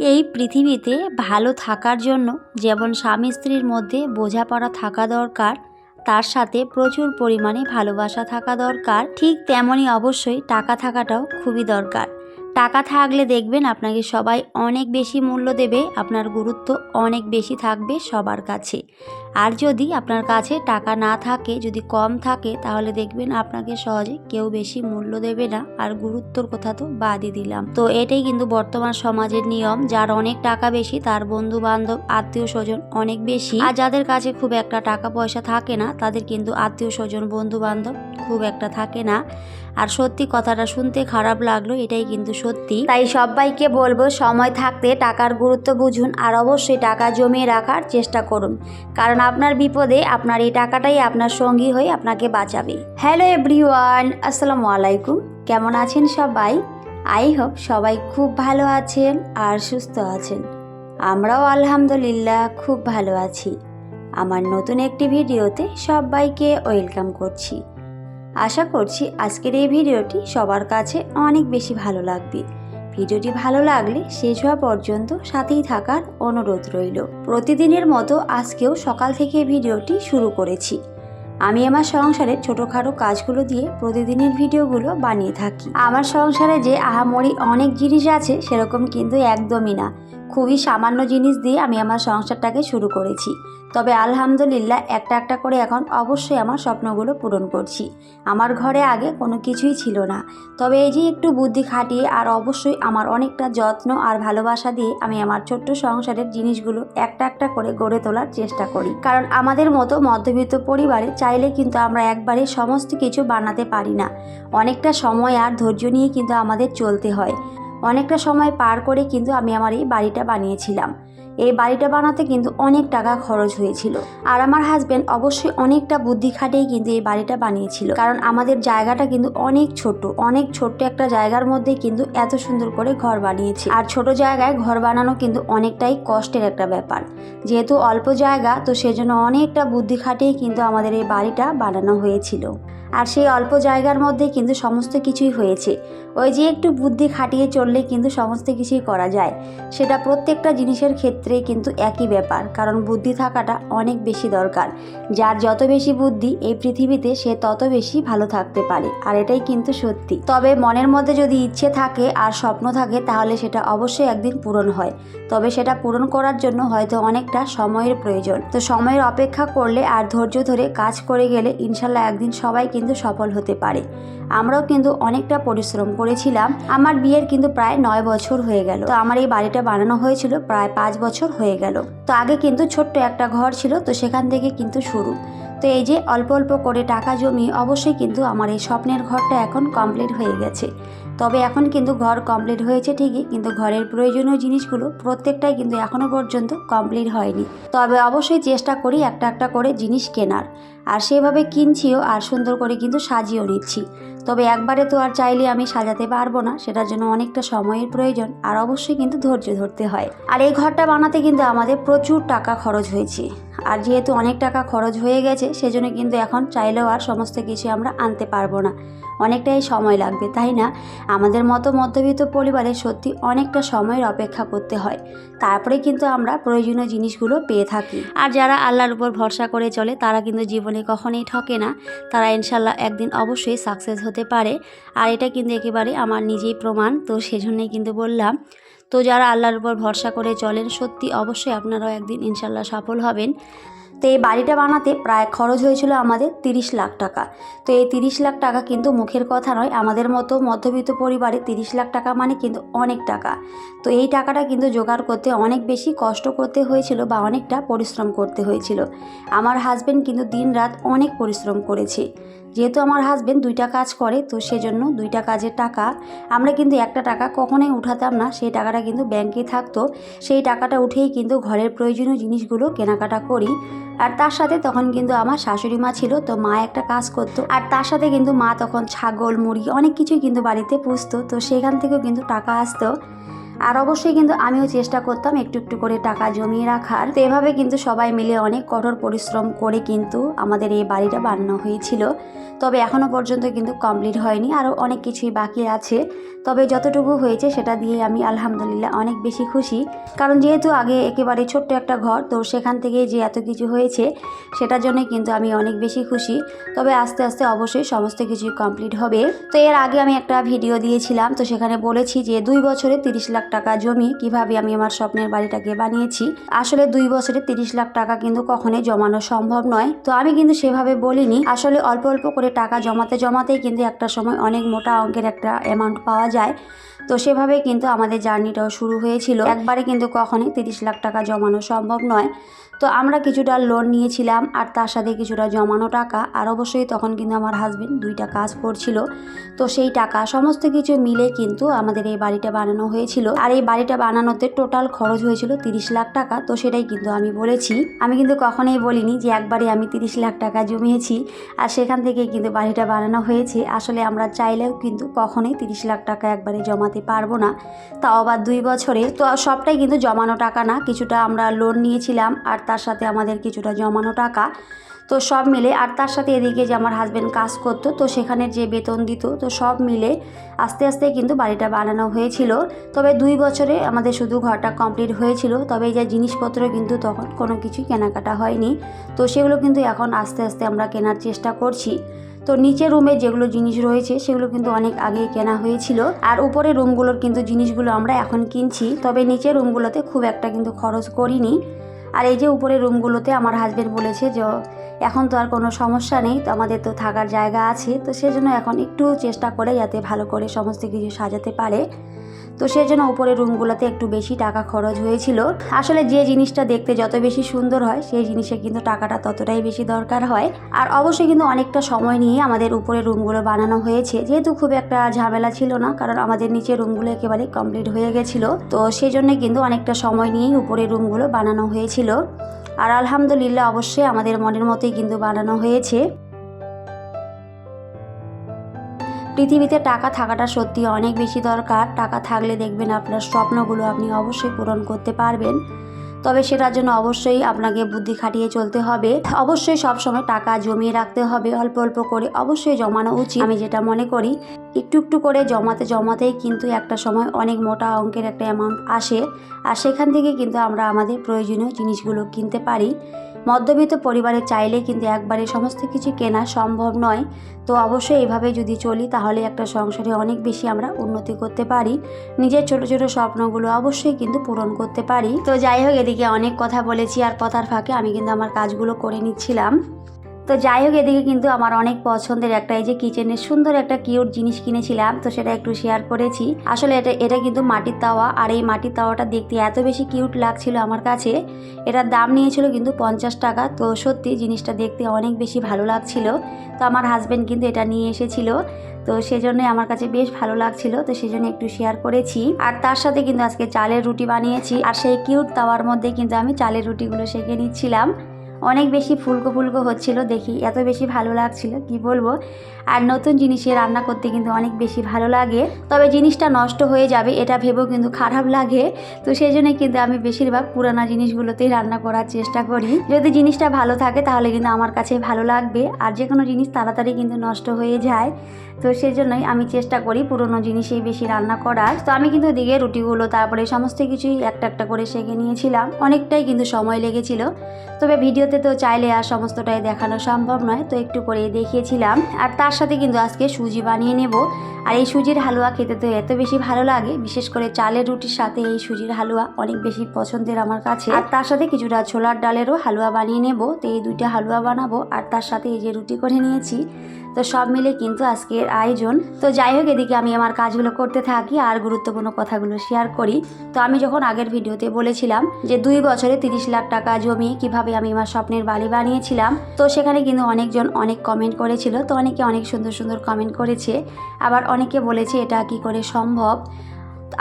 এই পৃথিবীতে ভালো থাকার জন্য যেমন স্বামী স্ত্রীর মধ্যে বোঝাপড়া থাকা দরকার, তার সাথে প্রচুর পরিমাণে ভালোবাসা থাকা দরকার, ঠিক তেমনই অবশ্যই টাকা থাকাটাও খুবই দরকার। টাকা থাকলে দেখবেন আপনাকে সবাই অনেক বেশি মূল্য দেবে, আপনার গুরুত্ব অনেক বেশি থাকবে সবার কাছে। আর যদি আপনার কাছে টাকা না থাকে, যদি কম থাকে, তাহলে দেখবেন আপনাকে সহজে কেউ বেশি মূল্য দেবে না। আর গুরুত্বর কথা তো বাদই দিলাম। তো এটাই কিন্তু বর্তমান সমাজের নিয়ম। যার অনেক টাকা বেশি, তার বন্ধু বান্ধব আত্মীয় স্বজন অনেক বেশি। আর যাদের কাছে খুব একটা টাকা পয়সা থাকে না, তাদের কিন্তু আত্মীয় স্বজন বন্ধু বান্ধব খুব একটা থাকে না। আর সত্যি কথাটা শুনতে খারাপ লাগল, এটাই কিন্তু সত্যি। তাই সবাইকে বলব, সময় থাকতে টাকার গুরুত্ব বুঝুন আর অবশ্যই টাকা জমিয়ে রাখার চেষ্টা করুন। কারণ আপনার বিপদে আপনার এই টাকাটাই আপনার সঙ্গী হয়ে আপনাকে বাঁচাবে। হ্যালো এভরিওয়ান, আসসালামু আলাইকুম। কেমন আছেন সবাই? আই হোপ সবাই খুব ভালো আছেন আর সুস্থ আছেন। আমরাও আলহামদুলিল্লাহ খুব ভালো আছি। আমার নতুন একটি ভিডিওতে সবাইকে ওয়েলকাম করছি। আশা করছি আজকের এই ভিডিওটি সবার কাছে অনেক বেশি ভালো লাগবে। ভিডিওটি ভালো লাগলে শেষ হওয়া পর্যন্ত সাথেই থাকার অনুরোধ রইল। প্রতিদিনের মতো আজকেও সকাল থেকে ভিডিওটি শুরু করেছি। আমি আমার সংসারের ছোটোখাটো কাজগুলো দিয়ে প্রতিদিনের ভিডিওগুলো বানিয়ে থাকি। আমার সংসারে যে আহামরি অনেক জিনিস আছে সেরকম কিন্তু একদমই না। খুবই সামান্য জিনিস দিয়ে আমি আমার সংসারটাকে শুরু করেছি। তবে আলহামদুলিল্লাহ একটা একটা করে এখন অবশ্যই আমার স্বপ্নগুলো পূরণ করছি। আমার ঘরে আগে কোনো কিছুই ছিল না। তবে এই যে একটু বুদ্ধি খাটিয়ে আর অবশ্যই আমার অনেকটা যত্ন আর ভালোবাসা দিয়ে আমি আমার ছোট্ট সংসারের জিনিসগুলো একটা একটা করে গড়ে তোলার চেষ্টা করি। কারণ আমাদের মতো মধ্যবিত্ত পরিবারে চাইলে কিন্তু আমরা একবারে সমস্ত কিছু বানাতে পারি না। অনেকটা সময় আর ধৈর্য নিয়ে কিন্তু আমাদের চলতে হয়। অনেকটা সময় পার করে কিন্তু আমি আমার এই বাড়িটা বানিয়েছিলাম। এই বাড়িটা বানাতে কিন্তু অনেক টাকা খরচ হয়েছিল। আর আমার হাজবেন্ড অবশ্যই অনেকটা বুদ্ধি খাটেই কিন্তু এই বাড়িটা বানিয়েছিল। কারণ আমাদের জায়গাটা কিন্তু অনেক ছোট, অনেক ছোট্ট একটা জায়গার মধ্যে কিন্তু এত সুন্দর করে ঘর বানিয়েছি। আর ছোট জায়গায় ঘর বানানো কিন্তু অনেকটাই কষ্টের একটা ব্যাপার। যেহেতু অল্প জায়গা, তো সেজন্য অনেকটা বুদ্ধি খাটিয়েই কিন্তু আমাদের এই বাড়িটা বানানো হয়েছিল। আর সেই অল্প জায়গার মধ্যে কিন্তু সমস্ত কিছুই হয়েছে। ওই যে একটু বুদ্ধি খাটিয়ে চললে কিন্তু সমস্ত কিছুই করা যায়। সেটা প্রত্যেকটা জিনিসের ক্ষেত্রে কিন্তু একই ব্যাপার, কারণ বুদ্ধি থাকাটা অনেক বেশি দরকার। যার যত বেশি বুদ্ধি এই পৃথিবীতে, সে তত বেশি ভালো থাকতে পারে, আর এটাই কিন্তু সত্যি। তবে মনের মধ্যে যদি ইচ্ছে থাকে আর স্বপ্ন থাকে, তাহলে সেটা অবশ্যই একদিন পূরণ হয়। তবে সেটা পূরণ করার জন্য হয়তো অনেকটা সময়ের প্রয়োজন। তো সময়ের অপেক্ষা করলে আর ধৈর্য ধরে কাজ করে গেলে ইনশাল্লাহ একদিন সবাই কিন্তু সফল হতে পারে। আমরাও কিন্তু অনেকটা পরিশ্রম করেছিলাম। আমার বিয়ের কিন্তু প্রায় নয় বছর হয়ে গেল। তো আমার এই বাড়িটা বানানো হয়েছিল প্রায় পাঁচ বছর হয়ে গেল। তো আগে কিন্তু ছোট্ট একটা ঘর ছিল। তো সেখান থেকে কিন্তু শুরু। তো এই যে অল্প অল্প করে টাকা জমিয়ে অবশ্যই কিন্তু আমার এই স্বপ্নের ঘরটা এখন কমপ্লিট হয়ে গেছে। তবে এখন কিন্তু ঘর কমপ্লিট হয়েছে ঠিকই। কিন্তু ঘরের প্রয়োজনীয় জিনিসগুলো প্রত্যেকটাই কিন্তু এখনও পর্যন্ত কমপ্লিট হয়নি। তবে অবশ্যই চেষ্টা করি একটা একটা করে জিনিস কেনার। আর সেভাবে কিনছিও আর সুন্দর করে কিন্তু সাজিয়েও নিচ্ছি। তবে একবারে তো আর চাইলে আমি সাজাতে পারব না, সেটার জন্য অনেকটা সময়ের প্রয়োজন আর অবশ্যই কিন্তু ধৈর্য ধরতে হয়। আর এই ঘরটা বানাতে কিন্তু আমাদের প্রচুর টাকা খরচ হয়েছে। আর যেহেতু অনেক টাকা খরচ হয়ে গেছে, সেজন্য কিন্তু এখন চাইলেও আর সমস্ত কিছু আমরা আনতে পারব না। অনেকটাই সময় লাগবে, তাই না? আমাদের মতো মধ্যবিত্ত পরিবারে সত্যি অনেকটা সময়ের অপেক্ষা করতে হয়। তারপরে কিন্তু আমরা প্রয়োজনীয় জিনিসগুলো পেয়ে থাকি। আর যারা আল্লাহর উপর ভরসা করে চলে, তারা কিন্তু জীবনে কখনোই ঠকে না। তারা ইনশাল্লাহ একদিন অবশ্যই সাকসেস হতে পারে। আর এটা কিন্তু একেবারে আমার নিজেই প্রমাণ, তো সেজন্যই কিন্তু বললাম। তো যারা আল্লাহর উপর ভরসা করে চলেন, সত্যি অবশ্যই আপনারাও একদিন ইনশাল্লাহ সফল হবেন। তো এই বাড়িটা বানাতে প্রায় খরচ হয়েছিল আমাদের তিরিশ লাখ টাকা। তো এই তিরিশ লাখ টাকা কিন্তু মুখের কথা নয়, আমাদের মতো মধ্যবিত্ত পরিবারে তিরিশ লাখ টাকা মানে কিন্তু অনেক টাকা। তো এই টাকাটা কিন্তু জোগাড় করতে অনেক বেশি কষ্ট করতে হয়েছিল বা অনেকটা পরিশ্রম করতে হয়েছিল। আমার হাজব্যান্ড কিন্তু দিন রাত অনেক পরিশ্রম করেছে। যেহেতু আমার হাজব্যান্ড দুইটা কাজ করে, তো সেজন্য দুইটা কাজের টাকা, আমরা কিন্তু একটা টাকা কখনোই উঠাতাম না। সেই টাকাটা কিন্তু ব্যাংকে থাকতো। সেই টাকাটা উঠেই কিন্তু ঘরের প্রয়োজনীয় জিনিসগুলো কেনাকাটা করি। আর তার সাথে তখন কিন্তু আমার শাশুড়ি মা ছিল, তো মা একটা কাজ করতো। আর তার সাথে কিন্তু মা তখন ছাগল, মুরগি অনেক কিছুই কিন্তু বাড়িতে পুষতো। তো সেখান থেকেও কিন্তু টাকা আসতো। আর অবশ্যই কিন্তু আমিও চেষ্টা করতাম একটু একটু করে টাকা জমিয়ে রাখার। তো এভাবে কিন্তু সবাই মিলে অনেক কঠোর পরিশ্রম করে কিন্তু আমাদের এই বাড়িটা বানানো হয়েছিল। তবে এখনও পর্যন্ত কিন্তু কমপ্লিট হয়নি, আরও অনেক কিছুই বাকি আছে। তবে যতটুকু হয়েছে সেটা দিয়ে আমি আলহামদুলিল্লাহ অনেক বেশি খুশি। কারণ যেহেতু আগে একেবারে ছোট্ট একটা ঘর, তো সেখান থেকে যে এত কিছু হয়েছে সেটার জন্যই কিন্তু আমি অনেক বেশি খুশি। তবে আস্তে আস্তে অবশ্যই সমস্ত কিছু কমপ্লিট হবে। তো এর আগে আমি একটা ভিডিও দিয়েছিলাম, তো সেখানে বলেছি যে দুই বছরে তিরিশ লাখ টাকা জমি, কীভাবে আমি আমার স্বপ্নের বাড়িটাকে বানিয়েছি, আসলে দুই বছরে তিরিশ লাখ টাকা কিন্তু কখনোই জমানো সম্ভব নয়। তো আমি কিন্তু সেভাবে বলিনি, আসলে অল্প অল্প করে টাকা জমাতে জমাতেই কিন্তু একটা সময় অনেক মোটা অঙ্কের একটা অ্যামাউন্ট পাওয়া যায়। তো সেভাবে কিন্তু আমাদের জার্নিটাও শুরু হয়েছিল। একবারে কিন্তু কখনোই তিরিশ লাখ টাকা জমানো সম্ভব নয়। তো আমরা কিছুটা লোন নিয়েছিলাম, আর তার সাথে কিছুটা জমানো টাকা, আর অবশ্যই তখন কিন্তু আমার হাজবেন্ড দুইটা কাজ করছিল। তো সেই টাকা সমস্ত কিছু মিলে কিন্তু আমাদের এই বাড়িটা বানানো হয়েছিল। আর এই বাড়িটা বানানোতে টোটাল খরচ হয়েছিল তিরিশ লাখ টাকা, তো সেটাই কিন্তু আমি বলেছি। আমি কিন্তু কখনোই বলিনি যে একবারে আমি তিরিশ লাখ টাকা জমিয়েছি, আর সেখান থেকে কিন্তু বাড়িটা বানানো হয়েছে। আসলে আমরা চাইলেও কিন্তু কখনোই তিরিশ লাখ টাকা একবারে জমাতে পারব না। তাও আবার দুই বছরে, তো সবটাই কিন্তু জমানো টাকা না, কিছুটা আমরা লোন নিয়েছিলাম, আর তার সাথে আমাদের কিছুটা জমানো টাকা। তো সব মিলে, আর তার সাথে এদিকে যে আমার হাজব্যান্ড কাজ করতো, তো সেখানে যে বেতন দিত, তো সব মিলে আস্তে আস্তে কিন্তু বাড়িটা বানানো হয়েছিল। তবে দুই বছরে আমাদের শুধু ঘরটা কমপ্লিট হয়েছিল, তবে এই যে জিনিসপত্র কিন্তু তখন কোনো কিছুই কেনাকাটা হয়নি। তো সেগুলো কিন্তু এখন আস্তে আস্তে আমরা কেনার চেষ্টা করছি। তো নিচের রুমে যেগুলো জিনিস রয়েছে, সেগুলো কিন্তু অনেক আগে কেনা হয়েছিল। আর উপরে রুমগুলোর কিন্তু জিনিসগুলো আমরা এখন কিনছি, তবে নিচের রুমগুলোতে খুব একটা কিন্তু খরচ করিনি। আর এই যে উপরে রুমগুলোতে আমার হাজবেন্ড বলেছে যে, এখন তো আর কোনো সমস্যা নেই, তো আমাদের তো থাকার জায়গা আছে, তো সেজন্য এখন একটু চেষ্টা করে যাতে ভালো করে সমস্ত কিছু সাজাতে পারে। তো সেই জন্য উপরের রুমগুলোতে একটু বেশি টাকা খরচ হয়েছিল। আসলে যে জিনিসটা দেখতে যত বেশি সুন্দর হয়, সেই জিনিসে কিন্তু টাকাটা ততটাই বেশি দরকার হয়। আর অবশ্যই কিন্তু অনেকটা সময় নিয়ে আমাদের উপরের রুমগুলো বানানো হয়েছে। যেহেতু খুব একটা ঝামেলা ছিল না, কারণ আমাদের নিচের রুমগুলো একেবারে কমপ্লিট হয়ে গেছিল। তো সেই জন্য কিন্তু অনেকটা সময় নিয়েই উপরের রুমগুলো বানানো হয়েছিল। আর আলহামদুলিল্লাহ অবশ্যই আমাদের মনের মতোই কিন্তু বানানো হয়েছে। পৃথিবীতে টাকা থাকাটা সত্যি অনেক বেশি দরকার। টাকা থাকলে দেখবেন আপনার স্বপ্নগুলো আপনি অবশ্যই পূরণ করতে পারবেন। তবে সেটার জন্য অবশ্যই আপনাকে বুদ্ধি খাটিয়ে চলতে হবে। অবশ্যই সবসময় টাকা জমিয়ে রাখতে হবে, অল্প অল্প করে অবশ্যই জমানো উচিত। আমি যেটা মনে করি, একটু একটু করে জমাতে জমাতেই কিন্তু একটা সময় অনেক মোটা অঙ্কের একটা অ্যামাউন্ট আসে। আর সেখান থেকে কিন্তু আমরা আমাদের প্রয়োজনীয় জিনিসগুলো কিনতে পারি। মধ্যবিত্ত পরিবারে চাইলে কিন্তু একবারে সমস্ত কিছু কেনা সম্ভব নয়। তো অবশ্যই এভাবে যদি চলি, তাহলে একটা সংসারে অনেক বেশি আমরা উন্নতি করতে পারি। নিজের ছোট ছোট স্বপ্নগুলো অবশ্যই কিন্তু পূরণ করতে পারি। তো যাই হোক, এদিকে অনেক কথা বলেছি আর কথার ফাঁকে আমি কিন্তু আমার কাজগুলো করে নিচ্ছিলাম। তো যাই হোক, এদিকে কিন্তু আমার অনেক পছন্দের একটা এই যে কিচেনের সুন্দর একটা কিউট জিনিস কিনেছিলাম, তো সেটা একটু শেয়ার করেছি। আসলে এটা এটা কিন্তু মাটির তাওয়া, আর এই মাটির তাওয়াটা দেখতে এত বেশি কিউট লাগছিল আমার কাছে। এটার দাম নিয়েছিল কিন্তু পঞ্চাশ টাকা, তো সত্যি জিনিসটা দেখতে অনেক বেশি ভালো লাগছিল। তো আমার হাজব্যান্ড কিন্তু এটা নিয়ে এসেছিল, তো সেজন্যই আমার কাছে বেশ ভালো লাগছিল, তো সেজন্য একটু শেয়ার করেছি। আর তার সাথে কিন্তু আজকে চালের রুটি বানিয়েছি, আর সেই কিউট তাওয়ার মধ্যে কিন্তু আমি চালের রুটিগুলো সেঁকে নিচ্ছিলাম। অনেক বেশি ফুলকো ফুলকো হচ্ছিল দেখি, এত বেশি ভালো লাগছিল, কি বলব? আর নতুন জিনিসে রান্না করতে কিন্তু অনেক বেশি ভালো লাগে। তবে জিনিসটা নষ্ট হয়ে যাবে, এটা ভেবেও কিন্তু খারাপ লাগে। তো সেই জন্য কিন্তু আমি বেশিরভাগ পুরানো জিনিসগুলোতেই রান্না করার চেষ্টা করি। যদি জিনিসটা ভালো থাকে তাহলে কিন্তু আমার কাছে ভালো লাগবে। আর যে কোনো জিনিস তাড়াতাড়ি কিন্তু নষ্ট হয়ে যায়। তো সেই জন্যই আমি চেষ্টা করি পুরনো জিনিসেই বেশি রান্না করার। তো আমি কিন্তু দিকে রুটিগুলো, তারপরে সমস্ত কিছুই একটা একটা করে সেঁকে নিয়েছিলাম। অনেকটাই কিন্তু সময় লেগেছিল। তবে ভিডিওতে তো চাইলে আর সমস্তটাই দেখানো সম্ভব নয়, তো একটু করে দেখিয়েছিলাম। আর তার সাথে কিন্তু আজকে সুজি বানিয়ে নেব। আর এই সুজির হালুয়া খেতে তো এত বেশি ভালো লাগে, বিশেষ করে চালের রুটির সাথে এই সুজির হালুয়া অনেক বেশি পছন্দের আমার কাছে। আর তার সাথে কিছুটা ছোলার ডালেরও হালুয়া বানিয়ে নেব। তো এই দুইটা হালুয়া বানাবো। আর তার সাথে এই যে রুটি করে নিয়েছি তো সব মিলে কিন্তু আজকের আয়োজন। তো যাই হোক, এদিকে আমি আমার কাজগুলো করতে থাকি আর গুরুত্বপূর্ণ কথাগুলো শেয়ার করি। তো আমি যখন আগের ভিডিওতে বলেছিলাম যে দুই বছরে তিরিশ লাখ টাকা জমি কীভাবে আমি আমার স্বপ্নের বাড়ি বানিয়েছিলাম, তো সেখানে কিন্তু অনেকজন অনেক কমেন্ট করেছিল। তো অনেকে অনেক সুন্দর সুন্দর কমেন্ট করেছে। আবার অনেকে বলেছে, এটা কি করে সম্ভব?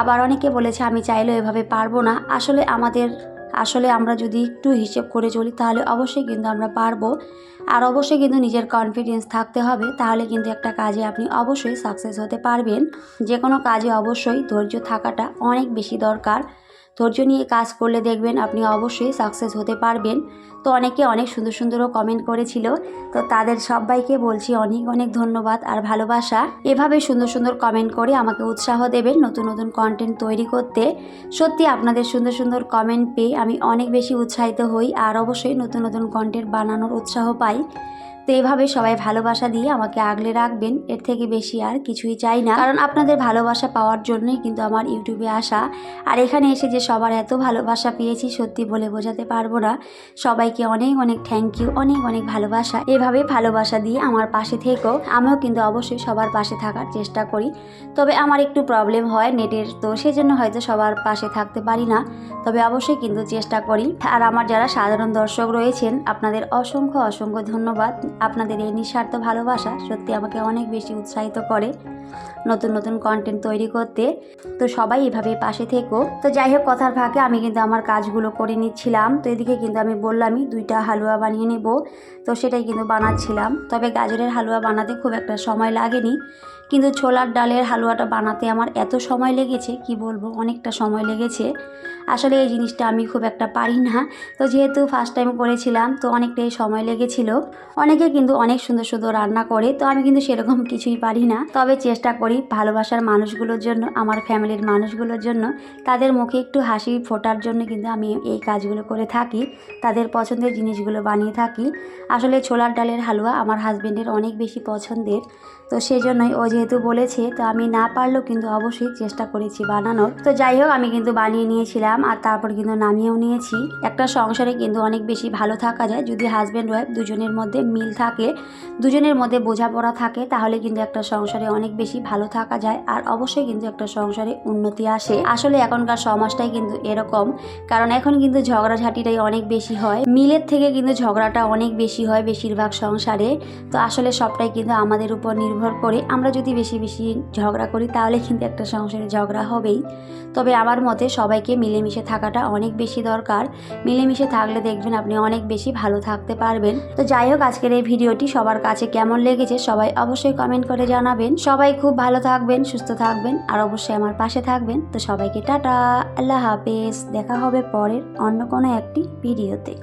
আবার অনেকে বলেছে, আমি চাইলেও এভাবে পারব না। আসলে আমাদের আসলে আমরা যদি একটু হিসেব করে চলি, তাহলে অবশ্যই কিন্তু আমরা পারব। আর অবশ্যই কিন্তু নিজের কনফিডেন্স থাকতে হবে, তাহলে কিন্তু একটা কাজে আপনি অবশ্যই সাকসেস হতে পারবেন। যে কোনো কাজে অবশ্যই ধৈর্য থাকাটা অনেক বেশি দরকার। ধৈর্য নিয়ে কাজ করলে দেখবেন আপনি অবশ্যই সাকসেস হতে পারবেন। তো অনেকে অনেক সুন্দর সুন্দরও কমেন্ট করেছিল। তো তাদের সবাইকে বলছি অনেক অনেক ধন্যবাদ আর ভালোবাসা। এভাবে সুন্দর সুন্দর কমেন্ট করে আমাকে উৎসাহ দেবেন নতুন নতুন কন্টেন্ট তৈরি করতে। সত্যি আপনাদের সুন্দর সুন্দর কমেন্ট পেয়ে আমি অনেক বেশি উৎসাহিত হই আর অবশ্যই নতুন নতুন কন্টেন্ট বানানোর উৎসাহ পাই। তো এভাবে সবাই ভালোবাসা দিয়ে আমাকে আগলে রাখবেন, এর থেকে বেশি আর কিছুই চাই না। কারণ আপনাদের ভালোবাসা পাওয়ার জন্যই কিন্তু আমার ইউটিউবে আসা। আর এখানে এসে যে সবার এত ভালোবাসা পেয়েছি, সত্যি বলে বোঝাতে পারব না। সবাইকে অনেক অনেক থ্যাংক ইউ অনেক অনেক ভালোবাসা। এভাবে ভালোবাসা দিয়ে আমার পাশে থেকেও আমিও কিন্তু অবশ্যই সবার পাশে থাকার চেষ্টা করি। তবে আমার একটু প্রবলেম হয় নেটের, তো সেজন্য হয়তো সবার পাশে থাকতে পারি না। তবে অবশ্যই কিন্তু চেষ্টা করি। আর আমার যারা সাধারণ দর্শক রয়েছেন, আপনাদের অসংখ্য অসংখ্য ধন্যবাদ। আপনাদের এই নিঃস্বার্থ ভালোবাসা সত্যি আমাকে অনেক বেশি উৎসাহিত করে। নতুন নতুন কন্টেন্ট তৈরি করতে। তো সবাই এভাবে পাশে থেকো। তো যাই হোক কথার ফাঁকে আমি কিন্তু আমার কাজগুলো করে নিচ্ছিলাম। তো এদিকে কিন্তু আমি বললামই, দুইটা হালুয়া বানিয়ে নেব। তো সেটাই কিন্তু বানাচ্ছিলাম। তবে গাজরের হালুয়া বানাতে খুব একটা সময় লাগেনি। কিন্তু ছোলার ডালের হালুয়াটা বানাতে আমার এত সময় লেগেছে, কি বলব, অনেকটা সময় লেগেছে। আসলে এই জিনিসটা আমি খুব একটা পারি না। তো যেহেতু ফার্স্ট টাইম করেছিলাম, তো অনেকটাই সময় লেগেছিল। অনেকে কিন্তু অনেক সুন্দর সুন্দর রান্না করে, তো আমি কিন্তু সেরকম কিছুই পারি না। তবে চেষ্টা করি ভালোবাসার মানুষগুলোর জন্য, আমার ফ্যামিলির মানুষগুলোর জন্য। তাদের মুখে একটু হাসি ফোটার জন্য কিন্তু আমি এই কাজগুলো করে থাকি, তাদের পছন্দের জিনিসগুলো বানিয়ে থাকি। আসলে ছোলার ডালের হালুয়া আমার হাজব্যান্ডের অনেক বেশি পছন্দের, তো সেই জন্যই ও যেহেতু বলেছে, তো আমি না পারলেও কিন্তু অবশ্যই চেষ্টা করেছি বানানোর। তো যাই হোক, আমি কিন্তু বানিয়ে নিয়েছিলাম আর তারপর কিন্তু নামিয়েও নিয়েছি। একটা সংসারে কিন্তু অনেক বেশি ভালো থাকা যায়, যদি হাজব্যান্ড ওয়াইফ দুজনের মধ্যে মিল থাকে, দুজনের মধ্যে বোঝাপড়া থাকে, তাহলে কিন্তু একটা সংসারে অনেক বেশি ভালো থাকা যায় আর অবশ্যই কিন্তু একটা সংসারে উন্নতি আসে। আসলে এখনকার সমাজটাই কিন্তু এরকম, কারণ এখন কিন্তু ঝগড়াঝাটিটাই অনেক বেশি হয়। মিলের থেকে কিন্তু ঝগড়াটা অনেক বেশি হয় বেশিরভাগ সংসারে। তো আসলে সবটাই কিন্তু আমাদের উপর নির্ভর করে। আমরা যদি বেশি বেশি ঝগড়া করি, তাহলে কিন্তু একটা সংসারে ঝগড়া হবেই। তবে আমার মতে সবাইকে মিলেমিশে থাকাটা অনেক বেশি দরকার। মিলেমিশে থাকলে দেখবেন আপনি অনেক বেশি ভালো থাকতে পারবেন। তো যাই হোক, আজকের এই ভিডিওটি সবার কাছে কেমন লেগেছে, সবাই অবশ্যই কমেন্ট করে জানাবেন। সবাই খুব ভালো থাকবেন, সুস্থ থাকবেন, আর অবশ্যই আমার পাশে থাকবেন। তো সবাইকে টাটা, আল্লাহ হাফেজ। দেখা হবে পরের অন্য কোনো একটি ভিডিওতে।